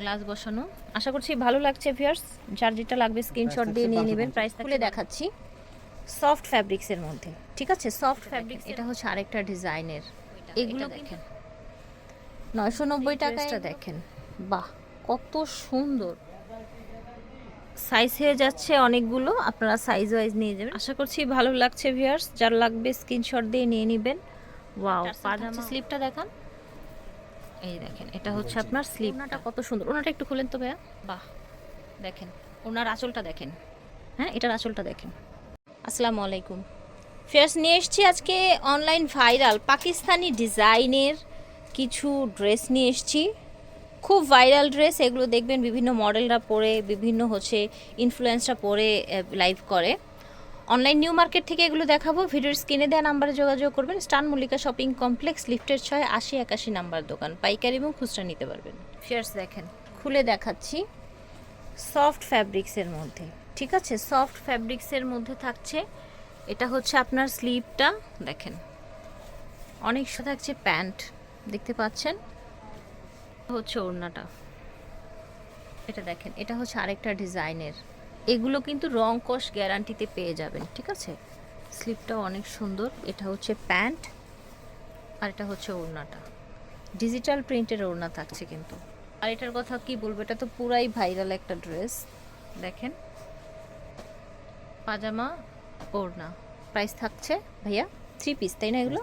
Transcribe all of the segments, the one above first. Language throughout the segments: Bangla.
গ্লাস বসানো। আশা করছি ভালো লাগছে ভিউয়ার্স যার যেটা লাগবে স্ক্রিনশট দিয়ে নিয়ে নেবেন। প্রাইস খুলে দেখাচ্ছি। সফট ফ্যাব্রিক্সের মধ্যে। ঠিক আছে? সফট ফ্যাব্রিক এটা হচ্ছে আরেকটা ডিজাইনের। এগুলো দেখেন। নয়শো নব্বই টাকাটা দেখেন। বাহ কত সুন্দর। সাইজ হয়ে যাচ্ছে অনেকগুলো আপনারা সাইজ ওয়াইজ নিয়ে যাবেন। আশা করছি ভালো লাগছে ভিউয়ার্স যার লাগবে স্ক্রিনশট দিয়ে নিয়ে নেবেন। ওয়াও পাজামা। স্লিপটা দেখান। এই দেখেন এটা হচ্ছে আপনার স্লিপ ওনাটা কত সুন্দর। ওনাটা একটু খুলেন তো ভাইয়া। বাহ দেখেন ওনার আঁচলটা দেখেন। হ্যাঁ এটার আঁচলটা দেখেন। আসসালামু আলাইকুম। ফেয়ার্স নিয়ে এসেছি আজকে অনলাইন ভাইরাল পাকিস্তানি ডিজাইনের কিছু ড্রেস নিয়ে এসেছি। খুব ভাইরাল ড্রেস এগুলো দেখবেন বিভিন্ন মডেলরা পরে বিভিন্ন হচ্ছে ইনফ্লুয়েন্সরা পরে লাইভ করে। অনলাইন নিউ মার্কেট থেকে এগুলো দেখাবো। ভিডিওর স্ক্রিনে দেওয়া নাম্বারে যোগাযোগ করবেন। স্টান মল্লিকা শপিং কমপ্লেক্স লিফটের ছয়, আশি একাশি নাম্বার দোকান। পাইকারি এবং খুচরা নিতে পারবেন। ফেয়ার্স দেখেন, খুলে দেখাচ্ছি সফট ফ্যাব্রিক্সের মধ্যে। ঠিক আছে? সফট ফ্যাব্রিক্সের মধ্যে থাকছে, এটা হচ্ছে আপনার স্লিভটা দেখেন। অনেক থাকছে প্যান্ট, দেখতে পাচ্ছেন? হচ্ছে ওড়নাটা। এটা দেখেন, এটা হচ্ছে আরেকটা ডিজাইনের এগুলো কিন্তু রং কষ গ্যারান্টিতে পেয়ে যাবেন ঠিক আছে? স্লিপটাও অনেক সুন্দর এটা হচ্ছে প্যান্ট আর এটা হচ্ছে ওড়নাটা। ডিজিটাল প্রিন্টের ওড়না থাকছে কিন্তু। আর এটার কথা কি বলব এটা তো পুরাই ভাইরাল একটা ড্রেস দেখেন। পাজামা ওড়না। প্রাইস থাকছে ভাইয়া থ্রি পিস তাই না এগুলো?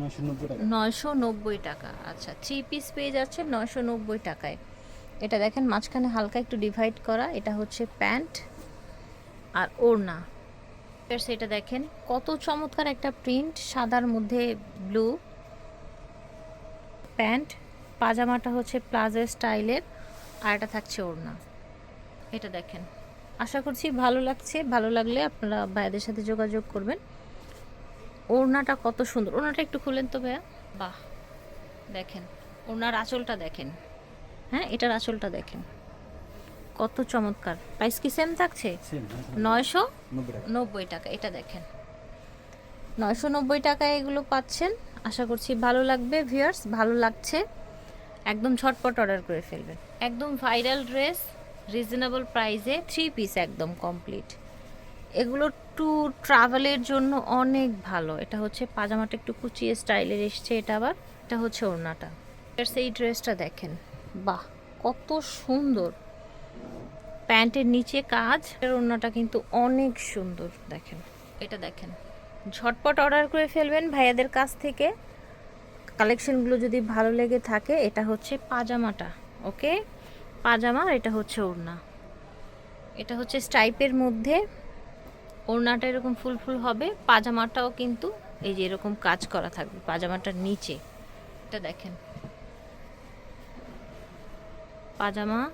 নয়শো নব্বই টাকা। নয়শো নব্বই টাকা আচ্ছা থ্রি পিস পেয়ে যাচ্ছে নয়শো নব্বই টাকায়। এটা দেখেন মাঝখানে হালকা একটু ডিভাইড করা এটা হচ্ছে প্যান্ট। আর ওড়না। সেটা দেখেন, কত চমৎকার একটা প্রিন্ট, সাদার মধ্যে ব্লু। প্যান্ট, পাজামাটা হচ্ছে প্লাজো স্টাইলের, আর এটা থাকছে ওড়না। এটা দেখেন। আশা করছি ভালো লাগছে, ভালো লাগলে আপনারা ভাইয়াদের সাথে যোগাযোগ করবেন। ওড়নাটা কত সুন্দর। ওড়নাটা একটু খুলেন তো ভাইয়া। বাহ, দেখেন। ওড়নার আঁচলটা দেখেন। হ্যাঁ এটার আঁচলটা দেখেন। কত চমৎকার। প্রাইস কি সেম থাকছে? সেম নয়শো নব্বই টাকা। নব্বই টাকা এটা দেখেন। নয়শো নব্বই টাকায় এগুলো পাচ্ছেন। আশা করছি ভালো লাগবে ভিউয়ার্স ভালো লাগছে। একদম ঝটপট অর্ডার করে ফেলবেন। একদম ভাইরাল ড্রেস রিজনেবল প্রাইসে থ্রি পিস একদম কমপ্লিট এগুলো টু ট্রাভেলের জন্য অনেক ভালো। এটা হচ্ছে পাজামাটা একটু কুচিয়ে স্টাইলের এসছে এটা আবার। এটা হচ্ছে ওড়নাটা। সেই ড্রেসটা দেখেন বাহ কত সুন্দর। প্যান্টের নিচে কাজ। এর ওড়নাটা কিন্তু অনেক সুন্দর, দেখেন। এটা দেখেন। ঝটপট অর্ডার করে ফেলবেন ভাইয়াদের কাছ থেকে। কালেকশনগুলো যদি ভালো লেগে থাকে, এটা হচ্ছে পাজামাটা, ওকে? পাজামা এটা হচ্ছে ওড়না। এটা হচ্ছে স্টাইপের মধ্যে। ওড়নাটা এরকম ফুল ফুল হবে। পাজামাটাও কিন্তু এই যে এরকম কাজ করা থাকবে, পাজামাটার নিচে। এটা দেখেন। পাজামা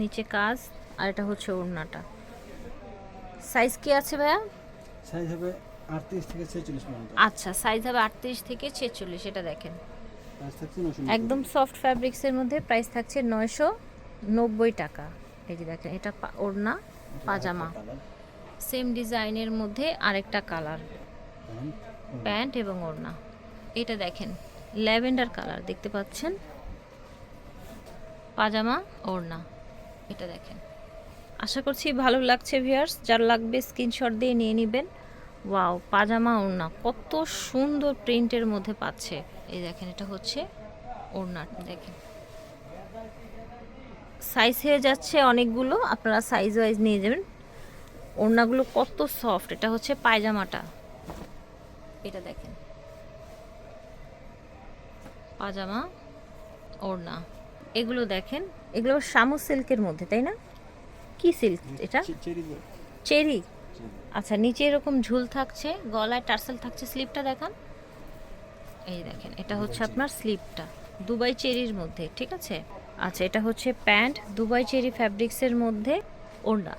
নিচে কাজ আর এটা হচ্ছে ওড়নাটা। সাইজ কি আছে ভাইয়া? সাইজ হবে আটত্রিশ থেকে ছেচল্লিশ পর্যন্ত। আচ্ছা সাইজ হবে আটত্রিশ থেকে ছেচল্লিশ এটা দেখেন। একদম সফট ফ্যাব্রিক্সের মধ্যে প্রাইস থাকছে নয়শো নব্বই টাকা। এই যে দেখেন এটা ওড়না পাজামা। সেম ডিজাইনের মধ্যে আরেকটা কালার প্যান্ট এবং ওড়না। এটা দেখেন ল্যাভেন্ডার কালার দেখতে পাচ্ছেন? পাজামা ওড়না। এটা দেখেন। আশা করছি ভালো লাগছে ভিউয়ার্স। যার লাগবে স্ক্রিনশট দিয়ে নিয়ে নেবেন। ওয়াও, পাজামা ওড়না। কত সুন্দর প্রিন্টের মধ্যে পাচ্ছে। এই দেখেন, এটা হচ্ছে ওড়না, দেখেন। সাইজ হয়ে যাচ্ছে অনেকগুলো। আপনারা সাইজ ওয়াইজ নিয়ে যাবেন ওড়নাগুলো কত সফট এটা হচ্ছে পায়জামাটা। এটা দেখেন। পাজামা, ওড়না। এগুলো দেখেন। এগুলো শামু সিল্কের মধ্যে তাই না? কি সিল্ক এটা? চেরি আচ্ছা নিচে এরকম ঝুল থাকছে গলায় টার্সেল থাকছে স্লিপটা দেখান। এই দেখেন এটা হচ্ছে আপনার স্লিপটা দুবাই চেরির মধ্যে ঠিক আছে? আচ্ছা এটা হচ্ছে প্যান্ট দুবাই চেরি ফ্যাব্রিক্সের মধ্যে ওড়না।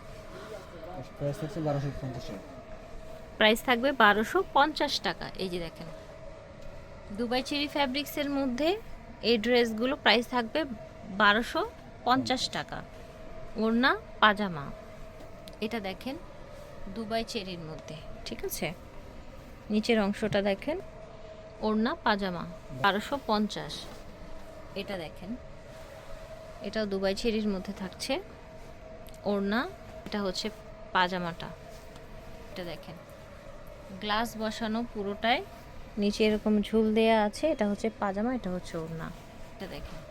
প্রাইস থাকবে বারোশো পঞ্চাশ টাকা এই যে দেখেন। দুবাই চেরি ফ্যাব্রিক্সের মধ্যে এই ড্রেসগুলো প্রাইস থাকবে বারোশো পঞ্চাশ টাকা। ওড়না, পাজামা। এটা দেখেন দুবাই চেরির মধ্যে, ঠিক আছে? নিচের অংশটা দেখেন, ওড়না, পাজামা, বারোশো পঞ্চাশ। এটা দেখেন, এটাও দুবাই চেরির মধ্যে থাকছে। ওড়না, এটা হচ্ছে পাজামাটা। এটা দেখেন, গ্লাস বসানো পুরোটাই, নিচে এরকম ঝুল দেয়া আছে, এটা হচ্ছে পাজামা, এটা হচ্ছে ওড়না। এটা দেখেন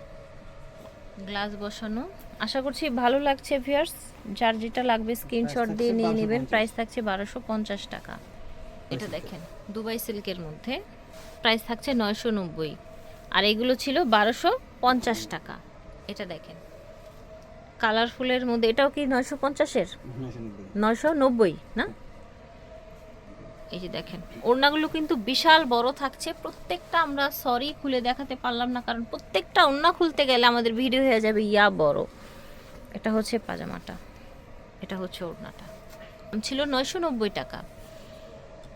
গ্লাস বসানো। আশা করছি ভালো লাগছে ভিয়ার্স যার যেটা লাগবে স্ক্রিনশট দিয়ে নিয়ে নেবেন। প্রাইস থাকছে বারোশো পঞ্চাশ টাকা। এটা দেখেন দুবাই সিল্কের মধ্যে। প্রাইস থাকছে নয়শো নব্বই। আর এগুলো ছিল বারোশো পঞ্চাশ টাকা। এটা দেখেন। কালারফুলের মধ্যে এটাও কি নয়শো পঞ্চাশের? নয়শো নব্বই। নয়শো নব্বই না? এই যে দেখেন, ওড়নাগুলো কিন্তু বিশাল বড় থাকছে। প্রত্যেকটা আমরা সরি খুলে দেখাতে পারলাম না, কারণ প্রত্যেকটা ওড়না খুলতে গেলে আমাদের ভিডিও হয়ে যাবে, ইয়া বড়। এটা হচ্ছে পাজামাটা, এটা হচ্ছে ওড়নাটা। ছিল নয়শো নব্বই টাকা।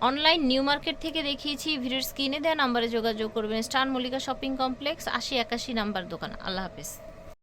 অনলাইন নিউ মার্কেট থেকে দেখিয়েছি ভিডিওর স্ক্রিনে দেওয়া নাম্বারে যোগাযোগ করবেন। স্টার মল্লিকা শপিং কমপ্লেক্স, আশি একাশি নাম্বার দোকান। আল্লাহ হাফেজ।